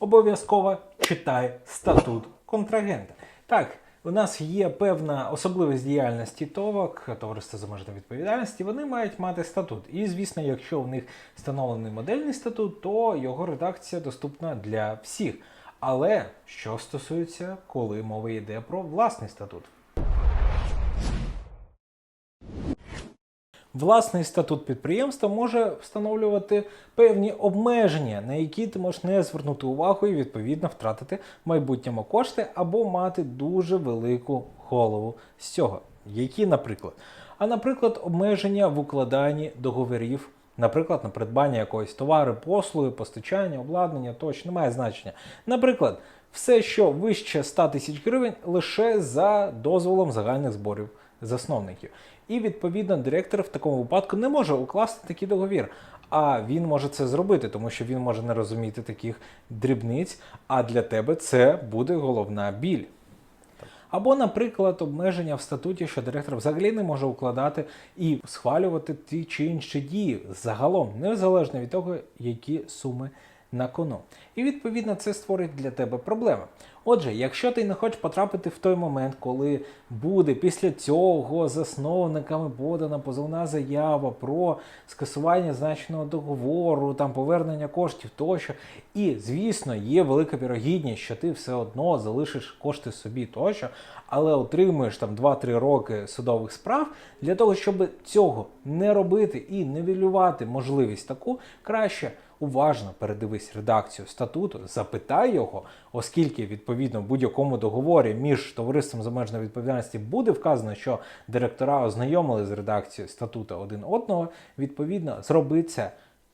обов'язково читай статут контрагента. Так, у нас є певна особливість діяльності ТОВок, товариства з обмеженою відповідальності, вони мають мати статут. І, звісно, якщо в них встановлений модельний статут, то його редакція доступна для всіх. Але що стосується, коли мова йде про власний статут? Власний статут підприємства може встановлювати певні обмеження, на які ти можеш не звернути увагу і відповідно втратити майбутньому кошти або мати дуже велику голову з цього. Які, наприклад, а наприклад, обмеження в укладанні договорів. Наприклад, на придбання якоїсь товари, послуги, постачання, обладнання тощо не має значення. Наприклад, все, що вище 100 тисяч гривень, лише за дозволом загальних зборів засновників. І відповідно директор в такому випадку не може укласти такий договір. А він може це зробити, тому що він може не розуміти таких дрібниць, а для тебе це буде головна біль. Або, наприклад, обмеження в статуті, що директор взагалі не може укладати і схвалювати ті чи інші дії загалом, незалежно від того, які суми на кону. І відповідно це створить для тебе проблеми. Отже, якщо ти не хочеш потрапити в той момент, коли буде після цього засновниками подана позовна заява про скасування значеного договору, там повернення коштів тощо, і звісно, є велика вірогідність, що ти все одно залишиш кошти собі тощо, але отримуєш там 2-3 роки судових справ для того, щоб цього не робити і нівелювати можливість таку, краще уважно передивись редакцію статуту, запитай його, оскільки відповідно в будь-якому договорі між товариством з обмеженою відповідальності буде вказано, що директора ознайомили з редакцією статуту один одного. Відповідно, зроби це,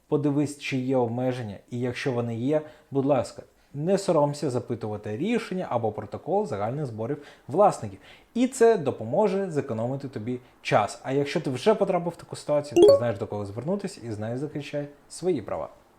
подивись, чи є обмеження, і якщо вони є, будь ласка. Не соромся запитувати рішення або протокол загальних зборів власників. І це допоможе зекономити тобі час. А якщо ти вже потрапив в таку ситуацію, ти знаєш до кого звернутися і знаєш захищай свої права.